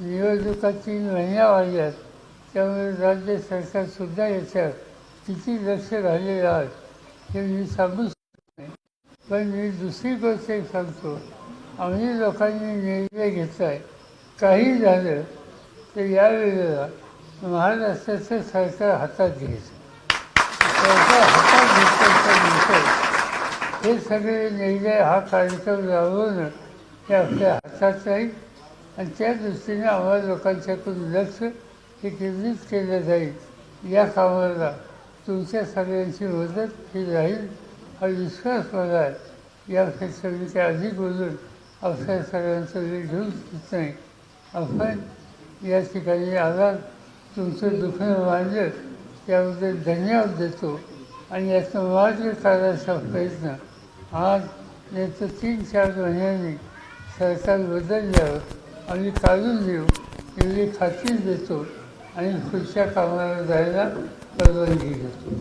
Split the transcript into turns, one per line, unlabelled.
निवडणुका तीन आहेत त्यामुळे राज्य सरकारसुद्धा याच्यावर किती लक्ष राहिलेलं आहे हे मी सांगू शकत नाही. पण मी दुसरी गोष्ट एक सांगतो. आम्ही लोकांनी निर्णय घेतला आहे काही झालं तर यावेळेला महाराष्ट्राचं सरकार हातात घ्यायचं. सरकार हातात घेतल्याच्यानंतर हे सगळे निर्णय हा कार्यक्रम राबवणं हे आपल्या हातात राहील. आणि त्या दृष्टीने आम्हाला लोकांच्याकडून लक्ष हे केंद्रित केलं जाईल. या कामाला तुमच्या सगळ्यांची मदत ही राहील हा विश्वास मला आहे. या क्षेत्रात मी अधिक बोलून आपल्या सगळ्यांचं वेळ घेऊ इच्छित नाही. आपण या ठिकाणी आला तुमचं दुखणं मांडलं. त्याबद्दल धन्यवाद देतो. आणि याचं मार्ग काढायचा प्रयत्न. आज याचं तीन चार महिन्यांनी सरकार बदलल्यावर आम्ही काढून देऊ एवढी खात्री देतो आणि पुढच्या कामाला जायला परवानगी घेतो.